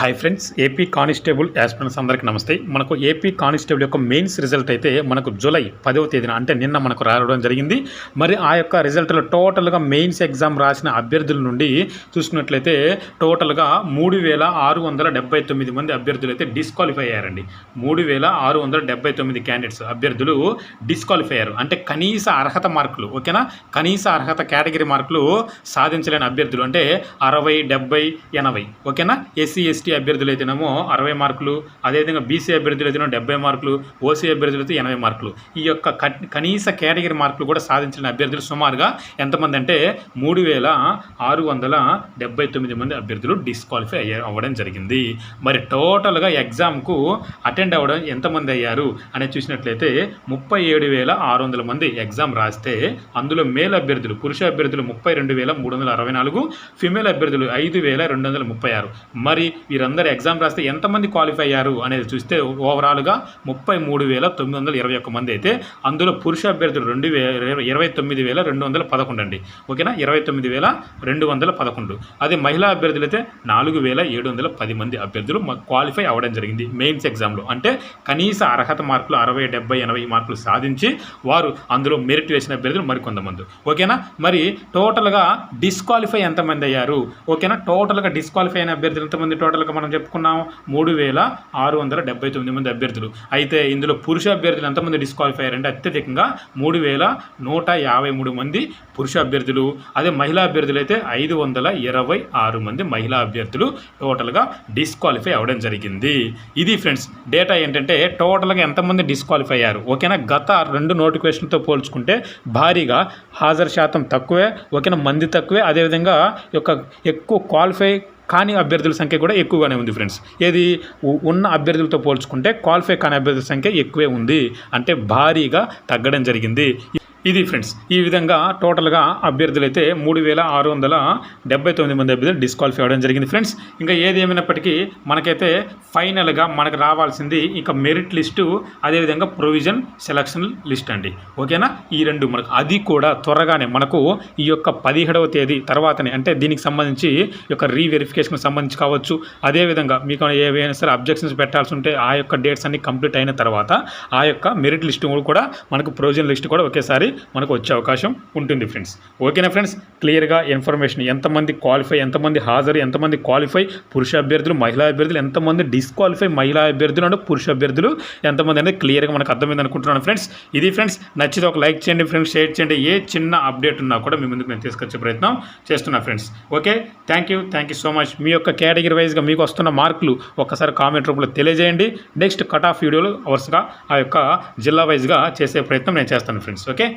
Hi friends AP constable aspirants అందరికీ నమస్తే. మనకు ఏపీ కానిస్టేబుల్ యొక్క మెయిన్స్ రిజల్ట్ అయితే మనకు జూలై పదవ తేదీన అంటే నిన్న మనకు రావడం జరిగింది. మరి ఆ యొక్క రిజల్ట్లో టోటల్గా మెయిన్స్ ఎగ్జామ్ రాసిన అభ్యర్థుల నుండి చూసుకున్నట్లయితే టోటల్గా మూడు వేల ఆరు వందల డెబ్బై తొమ్మిది మంది అభ్యర్థులు అయితే డిస్క్వాలిఫై అయ్యారండి. మూడు వేల ఆరు వందల డెబ్బై తొమ్మిది క్యాండిడేట్స్ అభ్యర్థులు డిస్క్వాలిఫై అయ్యారు. అంటే కనీస అర్హత మార్కులు ఓకేనా? కనీస అర్హత కేటగిరీ మార్కులు సాధించలేని అభ్యర్థులు అంటే అరవై డెబ్బై ఎనభై ఓకేనా? ఎస్సీ ఎస్టీ అభ్యర్థులు అయితేనేమో అరవై మార్కులు అదేవిధంగా బీసీ అభ్యర్థులు అయితేనో డెబ్బై మార్కులు ఓసీ అభ్యర్థులు అయితే ఎనభై మార్కులు. ఈ యొక్క కనీస కేటగిరీ మార్కులు కూడా సాధించిన అభ్యర్థులు సుమారుగా ఎంతమంది అంటే మూడు వేల ఆరు వందల డెబ్బై తొమ్మిది మంది అభ్యర్థులు డిస్క్వాలిఫై అయ్యా అవ్వడం జరిగింది. మరి టోటల్గా ఎగ్జామ్కు అటెండ్ అవ్వడం ఎంతమంది అయ్యారు అనేది చూసినట్లయితే ముప్పై ఏడు వేల ఆరు వందల మంది ఎగ్జామ్ రాస్తే అందులో మేల్ అభ్యర్థులు పురుష అభ్యర్థులు ముప్పై రెండు వేల మూడు వందల అరవై నాలుగు ఫిమేల్ అభ్యర్థులు ఐదు వేల రెండు వందల ముప్పై ఆరు. మరి వీరందరూ ఎగ్జామ్ రాస్తే ఎంతమంది క్వాలిఫై అయ్యారు అనేది చూస్తే ఓవరాల్గా ముప్పై మూడు వేల తొమ్మిది వందల ఇరవై ఒక్క మంది అయితే అందులో పురుష అభ్యర్థులు రెండు వేల ఇరవై తొమ్మిది వేల రెండు వందల పదకొండు అండి. ఓకేనా? ఇరవై తొమ్మిది వేల రెండు వందల పదకొండు. అదే మహిళా అభ్యర్థులు అయితే నాలుగు వేల ఏడు వందల పది మంది అభ్యర్థులు క్వాలిఫై అవ్వడం జరిగింది మెయిన్స్ ఎగ్జామ్లో. అంటే కనీస అర్హత మార్కులు అరవై డెబ్బై ఎనభై మార్కులు సాధించి వారు అందులో మెరిట్ వేసిన అభ్యర్థులు మరికొంతమంది. ఓకేనా? మరి టోటల్గా డిస్క్వాలిఫై ఎంతమంది అయ్యారు? ఓకేనా? టోటల్గా డిస్క్వాలిఫై అయిన అభ్యర్థులు ఎంతమంది? టోటల్గా మనం చెప్పుకున్నాం మూడు వేల ఆరు వందల డెబ్బై తొమ్మిది మంది అభ్యర్థులు. అయితే ఇందులో పురుష అభ్యర్థులు ఎంతమంది డిస్క్వాలిఫై అయ్యారంటే అత్యధికంగా మూడు వేల నూట యాభై మూడు మంది పురుష అభ్యర్థులు. అదే మహిళా అభ్యర్థులు అయితే ఐదు వందల ఇరవై ఆరు మంది మహిళా అభ్యర్థులు టోటల్గా డిస్క్వాలిఫై అవ్వడం జరిగింది. ఇది ఫ్రెండ్స్ డేటా ఏంటంటే టోటల్గా ఎంతమంది డిస్క్వాలిఫై అయ్యారు? ఓకేనా? గత రెండు నోటిఫికేషన్తో పోల్చుకుంటే భారీగా హాజరు శాతం తక్కువే ఓకేనా? మంది తక్కువే. అదేవిధంగా యొక్క ఎక్కువ క్వాలిఫై కాని అభ్యర్థుల సంఖ్య కూడా ఎక్కువగానే ఉంది ఫ్రెండ్స్ ఏది? ఉ- ఉన్న అభ్యర్థులతో పోల్చుకుంటే క్వాలిఫై కాని అభ్యర్థుల సంఖ్య ఎక్కువే ఉంది. అంటే భారీగా తగ్గడం జరిగింది. ఇది ఫ్రెండ్స్ ఈ విధంగా టోటల్గా అభ్యర్థులు అయితే మూడు వేల ఆరు వందల డెబ్బై తొమ్మిది మంది అభ్యర్థులు డిస్క్వాలిఫై అవ్వడం జరిగింది ఫ్రెండ్స్. ఇంకా ఏది ఏమైనప్పటికీ మనకైతే ఫైనల్గా మనకు రావాల్సింది ఇంకా మెరిట్ లిస్టు అదేవిధంగా ప్రొవిజన్ సెలక్షన్ లిస్ట్ అండి. ఓకేనా? ఈ రెండు మనకు అది కూడా త్వరగానే మనకు ఈ యొక్క పదిహేడవ తేదీ తర్వాతనే అంటే దీనికి సంబంధించి ఈ యొక్క రీవెరిఫికేషన్కి సంబంధించి కావచ్చు. అదేవిధంగా మీకు ఏవైనా సరే అబ్జెక్షన్స్ పెట్టాల్సి ఉంటే ఆ యొక్క డేట్స్ అన్ని కంప్లీట్ అయిన తర్వాత ఆ యొక్క మెరిట్ లిస్ట్ కూడా మనకు ప్రొవిజన్ లిస్ట్ కూడా ఒకేసారి మనకు వచ్చే అవకాశం ఉంటుంది ఫ్రెండ్స్. ఓకేనా ఫ్రెండ్స్? క్లియర్గా ఇన్ఫర్మేషన్ ఎంతమంది క్వాలిఫై ఎంతమంది హాజరు ఎంతమంది క్వాలిఫై పురుష అభ్యర్థులు మహిళా అభ్యర్థులు ఎంతమంది డిస్క్వాలిఫై మహిళా అభ్యర్థులు అంటే పురుష అభ్యర్థులు ఎంతమంది అనేది క్లియర్గా మనకు అర్థమైంది అనుకుంటున్నాను ఫ్రెండ్స్. ఇది ఫ్రెండ్స్ నచ్చితే ఒక లైక్ చేయండి ఫ్రెండ్స్ షేర్ చేయండి. ఏ చిన్న అప్డేట్ ఉన్నా కూడా మీ ముందుకు నేను తీసుకొచ్చే ప్రయత్నం చేస్తున్నా friends. Okay? Thank you thank you so much మీ యొక్క కేటగిరీ వైజ్గా మీకు వస్తున్న మార్కులు ఒకసారి కామెంట్ రూపంలో తెలియజేయండి. నెక్స్ట్ కట్ ఆఫ్ వీడియోలు వరుసగా ఆ యొక్క జిల్లా వైజ్గా చేసే ప్రయత్నం నేను చేస్తాను friends. Okay?